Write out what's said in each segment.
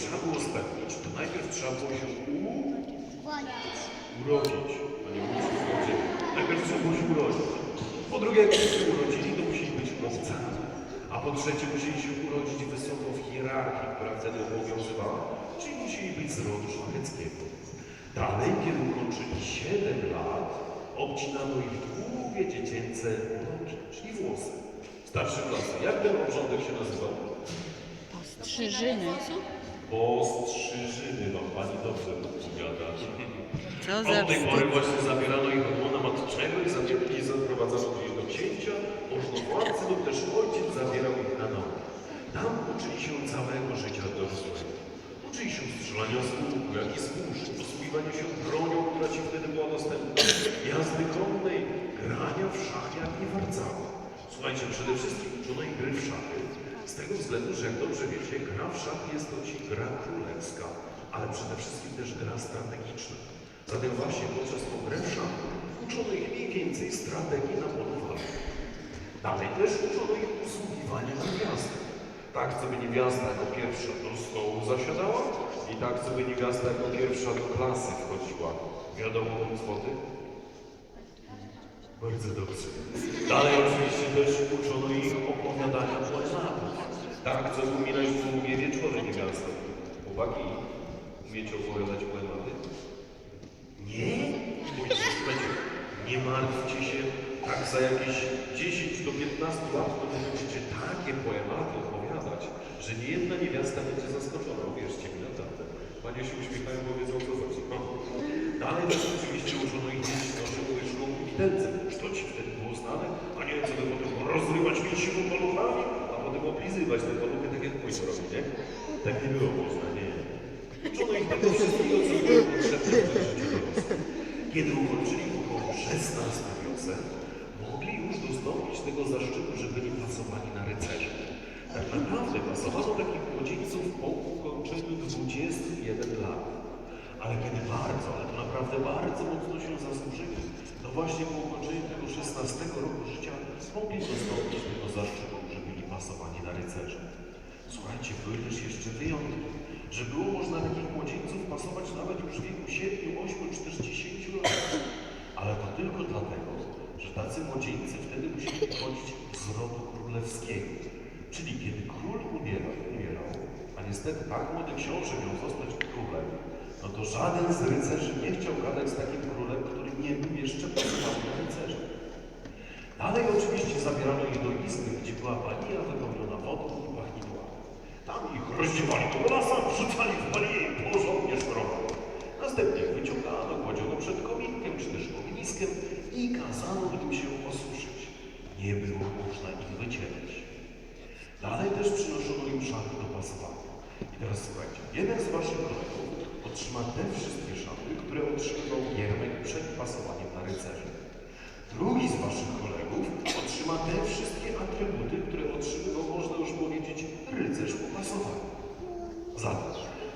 trzeba było spełnić, to najpierw trzeba było się u... Urodzić. A nie urodzić. Najpierw trzeba było się urodzić. Po drugie, jak się urodzili, to musieli być owcami. A po trzecie, musieli się urodzić wysoko w hierarchii, która wtedy obowiązywała, czyli musieli być z rodu szlacheckiego. Dalej, kiedy ukończyli 7 lat, obcinano ich długie dziecięce uroki, czyli włosy. Starsze klasy. Jak ten obrządek się nazywał? Strzyżyny. Postrzyżyny, wam pani dobrze odpowiada. Co za Od tej pory wstyd. właśnie zabierano ich od łona matczego i zabier- i zaprowadzano ich do księcia, możnowładcy lub też ojciec zabierał ich na nowo. Tam uczyli się całego życia dorosłego. Uczyli się strzelania z łuku, jak i z mórz, posługiwania się bronią, która ci wtedy była dostępna, jazdy konnej, grania w szachy, jak i warcały. Słuchajcie, przede wszystkim uczono ich gry w szachy, z tego względu, że jak dobrze wiecie, gra w szachy jest to ci gra królewska, ale przede wszystkim też gra strategiczna. Zatem właśnie podczas tą grę w szachy uczono ich mniej więcej strategii na polu walki. Dalej też uczono ich usługiwania niewiasty. Tak, co by niewiasta jako pierwsza do stołu zasiadała i tak, co by niewiasta jako pierwsza do klasy wchodziła. Wiadomo, kwoty? Bardzo dobrze. Dalej oczywiście też uczono ich opowiadania poematów. Tak, co uminać długie wieczory niewiasta. Chłopaki, umiecie opowiadać poematy? Nie? Nie martwcie się, tak za jakieś 10 do 15 lat to będziecie takie poematy opowiadać, że nie jedna niewiasta będzie zaskoczona, uwierzcie mi naprawdę. Panie się uśmiechają, bo wiedzą o co chodzi. No. Dalej też oczywiście uczono ich dzieci naszego wyszło to ci wtedy było znane, a nie co by potem rozrywać mięsivą paluchami, a potem oblizywać te paluchy, tak jak pójść robi, nie? Tak nie było można, nie. Uczono ich tego wszystkiego, co było potrzebne w życiu dorosłym. Kiedy ukończyli około 16 wiosen, mogli już dostąpić tego zaszczytu, że byli pasowani na rycerzy. Tak naprawdę pasowano takich młodzieńców po ukończeniu 21 lat. Ale kiedy bardzo, ale to naprawdę bardzo mocno się zasłużyli, to właśnie po ukończeniu tego 16 roku życia mogli dostąpić tego zaszczytu, że byli pasowani na rycerzy. Słuchajcie, były też jeszcze wyjątki, że było można takich młodzieńców pasować nawet już w wieku 7, 8 czy też 10 lat. Ale to tylko dlatego, że tacy młodzieńcy wtedy musieli pochodzić z rodu królewskiego. Czyli kiedy król umierał, umierał, a niestety tak młody książę miał zostać królem, no to żaden z rycerzy nie chciał gadać z takim królem, który nie był jeszcze pasowany na rycerza. Dalej oczywiście zabierano ich do izby, gdzie była pania wypełniona wodą i pachnidłami. Tam ich rozdziewali po lasach, wrzucali w panię i porządnie szprowali. Następnie ich wyciągano, kładziono przed kominkiem czy też ogniskiem i kazano im się osuszyć. Nie było można ich wycierać. Dalej też przynoszono im szaty do pasowania. I teraz słuchajcie, jeden z waszych kolegów otrzyma te wszystkie szaty, które otrzymywał Giermek przed pasowaniem na rycerza. Drugi z waszych kolegów otrzyma te wszystkie atrybuty, które otrzymywał, można już powiedzieć, rycerz po pasowaniu. Zatem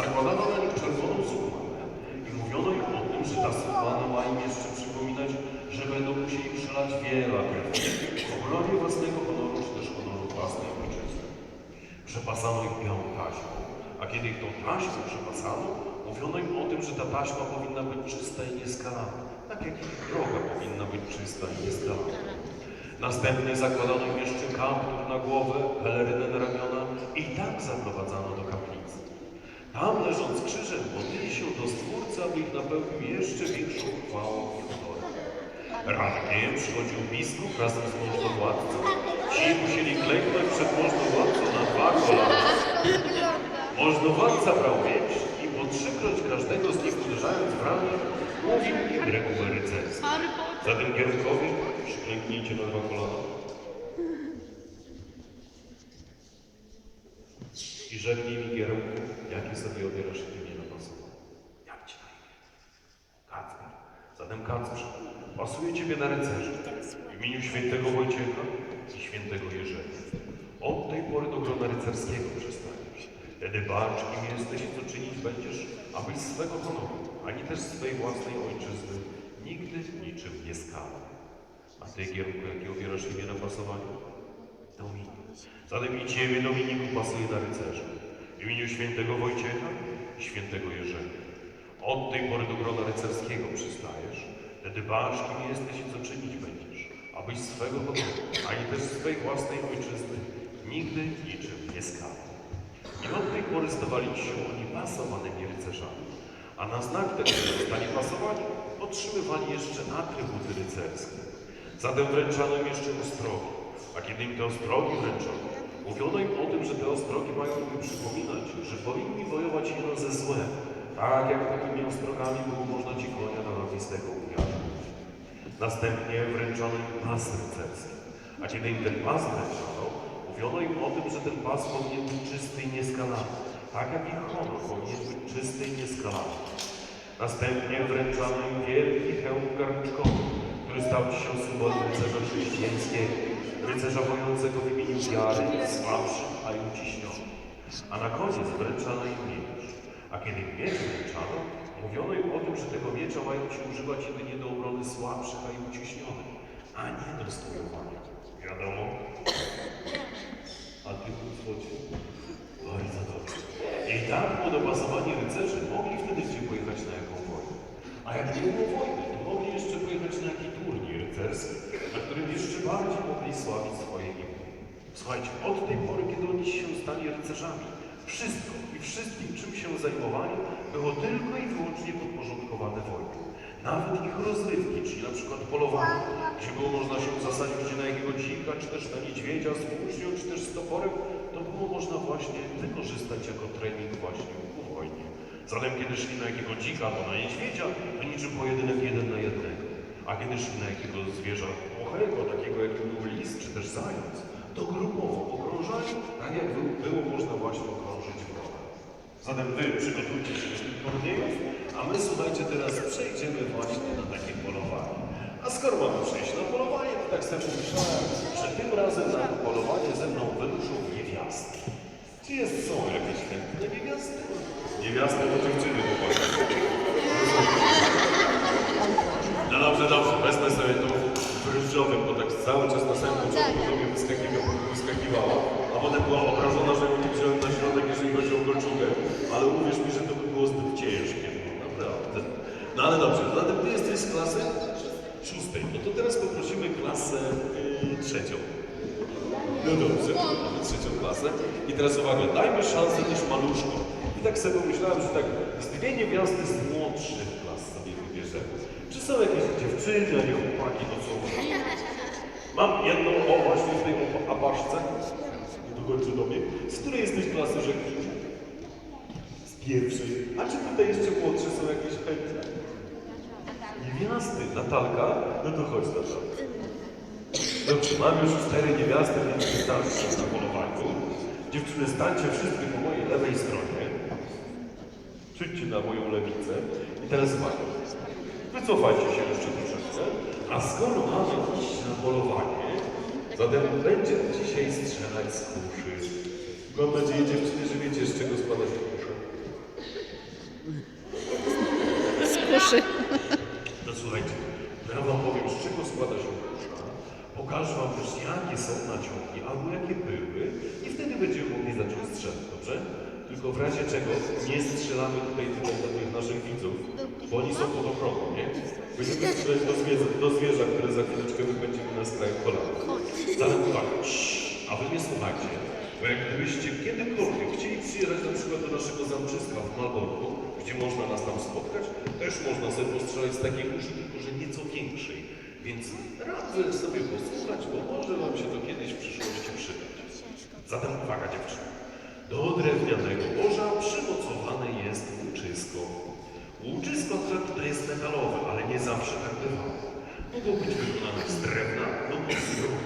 zakładano na nich czerwoną sukłanę i mówiono im o tym, że ta sukłana ma im jeszcze przypominać, że będą musieli przelać wiele krwi w obronie własnego honoru, czy też honoru własnej ojczyzny. Przepasano ich białą taśmą, a kiedy ich tą taśmą przepasano, mówiono im o tym, że ta taśma powinna być czysta i nieskalana, tak jak ich droga powinna być czysta i nieskalana. Następnie zakładano im jeszcze kaptur na głowę, pelerynę na ramiona i tak zaprowadzano do kaplicy. Tam leżąc krzyżem, modlili się do Stwórcy, aby ich napełnił jeszcze większą chwałą i honorem. Rankiem przychodził biskup razem z możnowładcą. Ci musieli klęknąć przed możnowładcą na dwa kolana. Możnowładca brał po trzykroć każdego z nich uderzając w ramię, mówił im regułę rycerską. Zatem Giermkowie, przyklęknijcie na dwa kolana. I rzeknij mi Giermku, jakie sobie obierasz imię na pasowanie. Jak ci na imię? Kacper. Zatem Kacprze, pasuje ciebie na rycerza. W imieniu świętego Wojciecha i świętego Jerzego. Od tej pory do grona rycerskiego przestaniesz. Wtedy bacz, kim jesteś i co czynić będziesz, abyś swego honoru, ani też swej własnej ojczyzny nigdy niczym nie skałał. A ty, Giermku, jakie obierasz imię na pasowaniu? Dominik. Zatem i ciebie, Dominiku, pasuje na rycerza. I imieniu świętego Wojciecha świętego Jerzego. Od tej pory do grona rycerskiego przystajesz, wtedy dbasz, kim jesteś i co czynić będziesz, abyś swego honoru, ani też swej własnej ojczyzny nigdy niczym nie skazał. I od tej pory stawali się oni pasowanymi rycerzami. A na znak tego, że zostali pasowani, otrzymywali jeszcze atrybuty rycerskie. Zatem wręczano im jeszcze ostrogi, a kiedy im te ostrogi wręczono, mówiono im o tym, że te ostrogi mają im przypominać, że powinni wojować jeno ze złem, tak jak takimi ostrogami było można ci konia narodowistego uwiadzić. Następnie wręczono im pas rycerski, a kiedy im ten pas wręczono, mówiono im o tym, że ten pas powinien być czysty i nieskalany, tak jak ich honor powinien być czysty i nieskalany. Następnie wręczano im wielki hełm garnczkowy, który stał się symbolem rycerza chrześcijańskiego, rycerza wojącego w imieniu wiary, słabszych, a i uciśnionych. A na koniec wręczano im miecz. A kiedy miecz wręczano, mówiono im o tym, że tego miecza mają się używać jedynie do obrony słabszych, a i uciśnionych, a nie do stojowania. Wiadomo? A ty w złocie? Bardzo dobrze. I tak podopasowani rycerze mogli wtedy pojechać na jaką wojnę. A jak nie było wojny, to mogli jeszcze pojechać na jaki turniej rycerski, na którym jeszcze bardziej mogli sławić swoje imię. Słuchajcie, od tej pory, kiedy oni się stali rycerzami, wszystko i wszystkim, czym się zajmowali, było tylko i wyłącznie podporządkowane wojnie. Nawet ich rozrywki, czyli na przykład polowanie, gdzie było można się zasadzić gdzie na jakiego dzika, czy też na niedźwiedzia z włócznią, czy też z toporem, to było można właśnie wykorzystać jako trening właśnie ku wojnie. Zatem kiedy szli na jakiego dzika albo na niedźwiedzia, to niczym pojedynek jeden na jednego. A kiedy szli na jakiego zwierza głuchego, takiego jakim był lis, czy też zając, to grupowo okrążali, tak jak było, było można właśnie okrążyć wroga. Zatem wy przygotujcie się do tych turniejów, a my słuchajcie, teraz przejdziemy właśnie na takie polowanie. A skoro mamy przejść na polowanie, to tak sobie pomyślałem, że tym razem na polowanie ze mną wyruszą niewiasty. Czy jest, są jakieś chętne niewiasty? Niewiasty to dziewczyny, chłopaki. No dobrze, dobrze, wezmę sobie tą w ryżowym, bo tak cały czas na samym początku do mnie wyskakiwała, a potem była obrażona, że ją nie wziąłem na środek, jeżeli chodzi o kolczugę, ale uwierz mi, że to by było zbyt ciężkie, no, naprawdę. No ale dobrze, z klasy szóstej, no to teraz poprosimy klasę yy, trzecią. No dobrze, mamy trzecią klasę. I teraz uwaga, dajmy szansę też maluszkom. I tak sobie pomyślałem, że tak z dwie niewiasty z młodszych klas sobie wybierzemy. Czy są jakieś dziewczyny, a nie chłopaki, no co? Mam jedną, o właśnie w tej apaszce, dokończę do mnie. Z której jesteś klasy rzekniczy? Z pierwszej. A czy tutaj jeszcze młodsze są jakieś chętne? Niewiasty. Natalka? No to chodź Natalka. Dobrze, mam już cztery niewiasty, więc wystarczy na polowaniu. Dziewczyny, stańcie wszystkie po mojej lewej stronie. Przyjdźcie na moją lewicę. I teraz uwaga. Wycofajcie się jeszcze troszeczkę. A skoro mamy iść na polowanie, zatem będzie dzisiaj strzelać z kuszy. Mam nadzieję, dziewczyny, że wiecie, z czego składa się kusza. Z kuszy. No słuchajcie, ja wam powiem, z czego składa się kusza. Pokażę wam też, jakie są naciągi, albo jakie były i wtedy będziemy mogli zacząć strzelać, dobrze? Tylko w razie czego nie strzelamy tutaj tylko do tych naszych widzów, bo oni są pod ochroną, nie? Będziemy strzelać do zwierza, do zwierza które za chwileczkę wypędzimy na skraju kolana. Zatem uwaga, a wy mnie słuchajcie, bo jak gdybyście kiedykolwiek chcieli przyjechać na przykład do naszego zamczyska w Malborku, gdzie można nas tam spotkać, też można sobie postrzelać z takiej uszy, tylko że nieco większej. Więc radzę sobie posłuchać, bo może wam się to kiedyś w przyszłości przydać. Zatem uwaga dziewczyny. Do drewnianego łoża przymocowane jest łuczysko. Łuczysko tutaj jest metalowe, ale nie zawsze tak bywało. Mogło być wykonane z drewna lub z druku.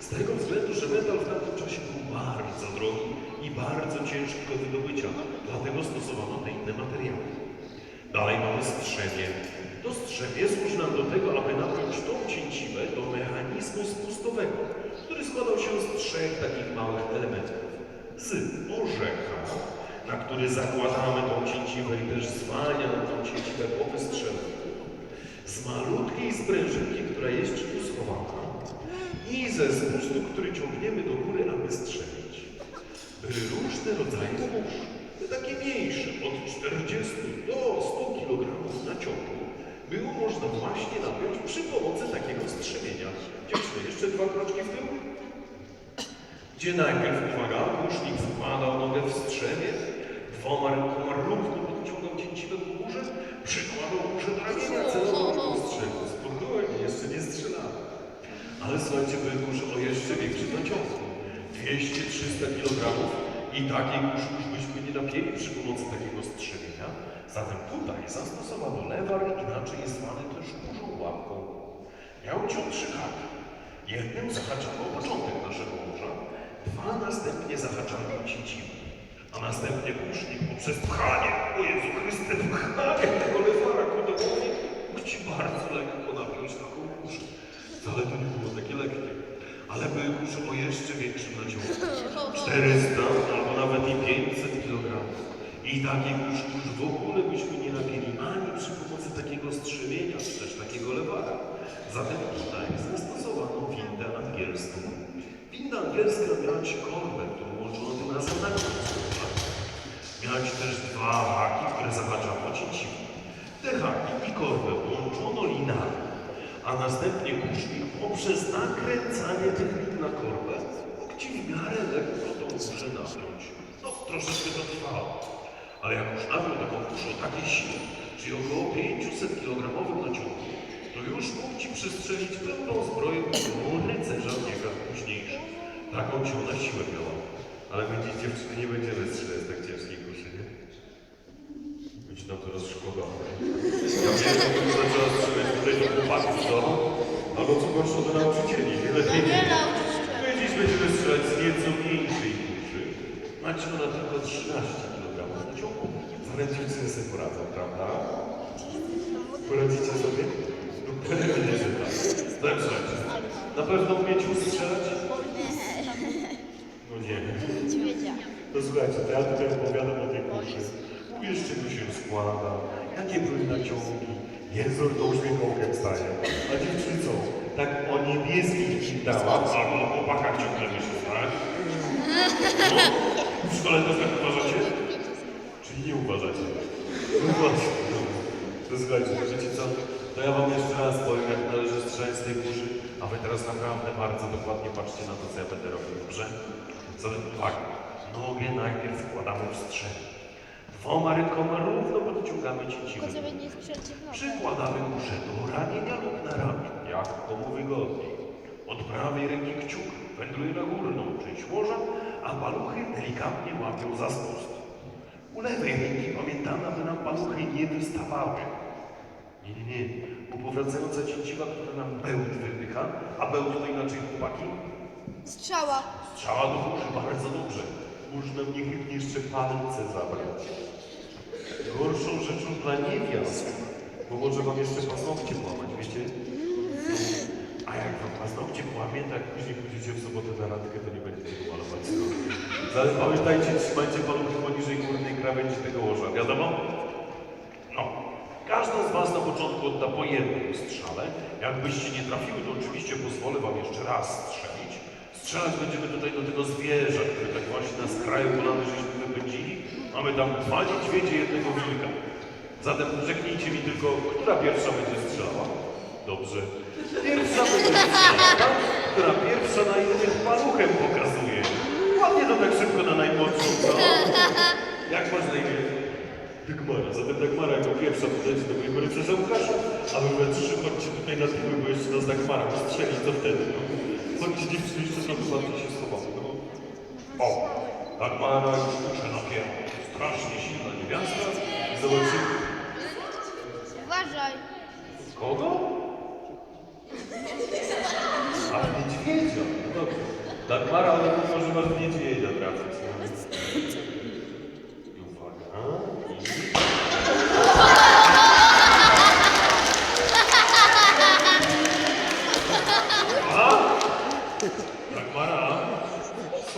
Z tego względu, że metal w tamtym czasie był bardzo drogi i bardzo ciężki do wydobycia, dlatego stosowano te inne materiały. Dalej mamy strzemię. To strzemię służy nam do tego, aby napiąć tą cięciwę do mechanizmu spustowego, który składał się z trzech takich małych elementów. Z orzecha, na który zakładamy tą cięciwę i też zwalnia nam tą cięciwę po wystrzeleniu. Z malutkiej sprężynki, która jest tu schowana. I ze spustu, który ciągniemy do góry, aby strzelić. Były różne rodzaje mórz. takie mniejsze, od 40 do 100 kg na ciągu, było można właśnie napiąć przy pomocy takiego strzemienia. Dziewczyny, jeszcze dwa kroczki w tył. Gdzie najpierw, uwaga, kusznik wkładał nogę w strzemie, dwoma rękoma równo podciągał cięciwe ku górze, przykładał uszy do ramienia, celował w strzegu. Spokojnie, jeszcze nie strzelałem. Ale słuchajcie, były kusze o jeszcze większym naciągu. 200-300 kg i takiej kuszy już byśmy nie napięli przy pomocy takiego strzemienia. Zatem tutaj zastosowano lewar, inaczej jest zwany też kurzą łapką. Miał ciąg trzy haki. Jednym zahaczano początek naszego morza, dwa następnie zahaczano o cięciwo. A następnie kusznik poprzez pchanie, o Jezu Chryste, pchanie tego lewara ku dołowi, mógł bardzo lekko napiąć taką kuszę. Wcale to nie było takie lekkie. Ale były kusze o jeszcze większym naciągu. 400 albo nawet i 500 kg. I takiej kuszy już w ogóle byśmy nie napięli ani przy pomocy takiego strzemienia, czy też takiego lewara. Zatem tutaj zastosowano windę angielską. Winda angielska miała ci korbę, którą łączono tym razem na końcu. Miałeś też dwa haki, które zahaczało cięciwo. Te haki i korbę łączono linami, a następnie kusznik poprzez nakręcanie tych lin na korbę mógł ci w miarę lekko tą kuszę napiąć. No, troszeczkę to trwało. Ale jak już napiął taką kuszę takiej sile, czyli około 500 kg naciągu, to już mógł ci przestrzelić pełną zbroję którą rycerza w biegach późniejszych. Taką ci ona siłę miała. Ale będzie dziewczyny nie będziemy strzelać z tak ciężkiej kuszy, nie? Być nam to rozszkodowe. Ja wiem, że bym zaczęła strzelać tutaj do chłopaków, co? Albo co gorsza do nauczycieli. Lepiej nie. My dziś będziemy strzelać z nieco mniejszej kuszy. Macie ona tylko 13 kg na ciągu. Zaraz dziewczyny sobie poradzą, prawda? Poradzicie sobie? No tak. Tak, słuchajcie. Na pewno umiecie strzelać? No nie. To słuchajcie, to ja tutaj opowiadam o tej kuszy. Wiesz, z czego się składa, jakie były naciągi. Jezor to uśmiechołkiem staje. A dziewczyny co? Tak o niebieskich dałach albo o chłopakach ciągle myślą, tak? No, w szkole też tak uważacie? Czyli nie uważacie? No właśnie. no. To słuchajcie, wiecie co? To ja wam jeszcze raz powiem, jak należy strzelać z tej kurzy, a wy teraz naprawdę bardzo dokładnie patrzcie na to, co ja będę robił, dobrze? Zatem uwaga, nogę najpierw wkładamy w strzeń. Dwoma rękoma równo podciągamy cięciwe. Tylko żeby nie strzelcie w nogę. Przykładamy kuszę do ramienia lub na ramię, jak komu wygodniej. Od prawej ręki kciuk wędruje na górną część morza, a paluchy delikatnie łapią za spust. U lewej ręki pamiętamy, aby nam paluchy nie wystawały. Nie, nie, nie. U powracająca cięciwa, która nam bełt wypycha, a bełt to inaczej chłopaki? Strzała. Strzała do uszy, bardzo dobrze. Można mnie chętnie jeszcze palce zabrać. Gorszą rzeczą dla niewiast, bo może wam jeszcze paznokcie połamać, wiecie? A jak wam paznokcie połamie, to jak później pójdziecie w sobotę na randkę, to nie będziecie go malować. Ale pamiętajcie, trzymajcie paluchy poniżej górnej krawędzi tego łoża, wiadomo? Każda z Was na początku odda po jednym strzale. Jakbyście nie trafiły, to oczywiście pozwolę Wam jeszcze raz strzelić. Strzelać będziemy tutaj do tego zwierza, które tak właśnie na skraju polany żeśmy wypędzili. Mamy tam dwa niedźwiedzie, jednego wilka. Zatem rzeknijcie mi tylko, która pierwsza będzie strzelała? Dobrze. Pierwsza będzie strzelała, która pierwsza na innych paluchem pokazuje. Ładnie to tak szybko na najmłodszą? Jak masz na imię? Dagmara. Zatem Dagmara jako pierwsza podejdzie do mojego rycerza Łukasza, a wy we trzy chodźcie tutaj na tyły, bo jeszcze nas Dagmara postrzeli, co wtedy? No. Chodźcie dziewczyny, jeszcze trochę bardziej się schowamy. No. O! Dagmara już muszę napięła. Strasznie silna niewiasta. Zobaczymy. Uważaj. Kogo? A w niedźwiedzia. No dobrze. Dagmara, ale mówią, że masz w niedźwiedzia trafić. No.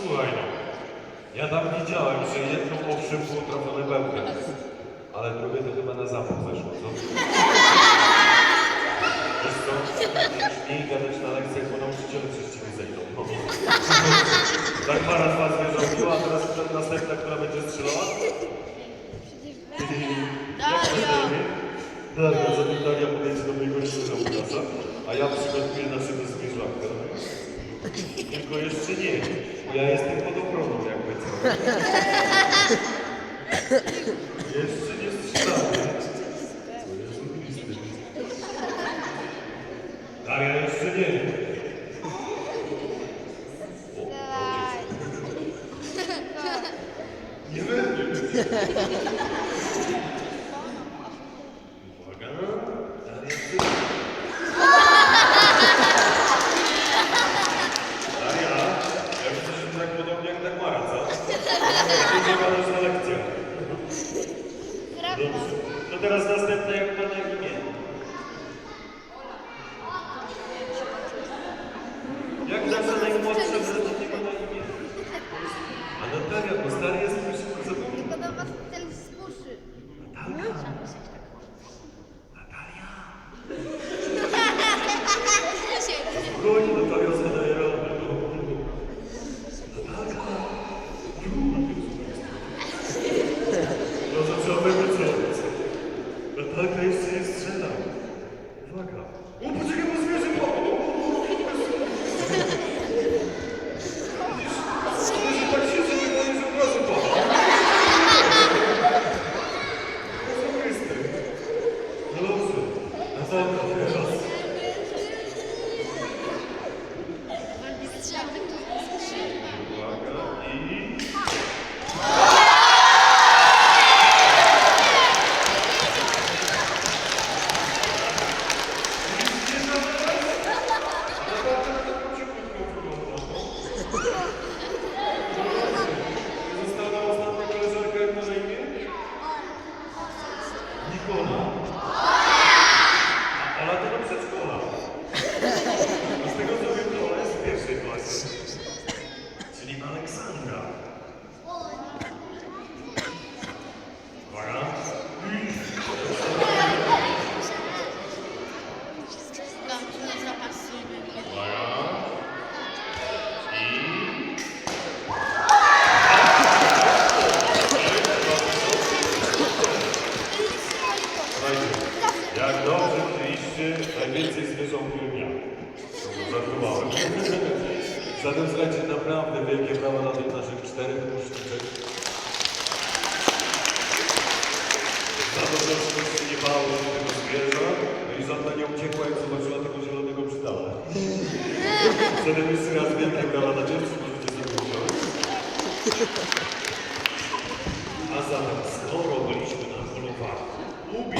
Słuchaj, ja tam widziałem, że jedną owszem było trafione bełkę, ale drugie to chyba na zapach weszło, co? Wiesz co? Śmiej gadać na lekcjach, bo nauczyciele coś ci nie zejdą. Tak para z was nie a teraz przed następna, która będzie strzelała? Daria, za Daria podejdzie do mojego ślubu, a ja przygotuję na siebie zwierzaka. Tylko jeszcze nie. Я jestem pod ochroną, jakby co. Zatem słuchajcie, naprawdę wielkie brawa dla tych naszych czterech uczniczek. Za to, że oczywiście nie bało się tego zwierza, no i żadna nie uciekła, jak zobaczyła tego zielonego przydała. Zatem jeszcze raz wielkie brawa dla dziewczyn, możecie sobie usiąść.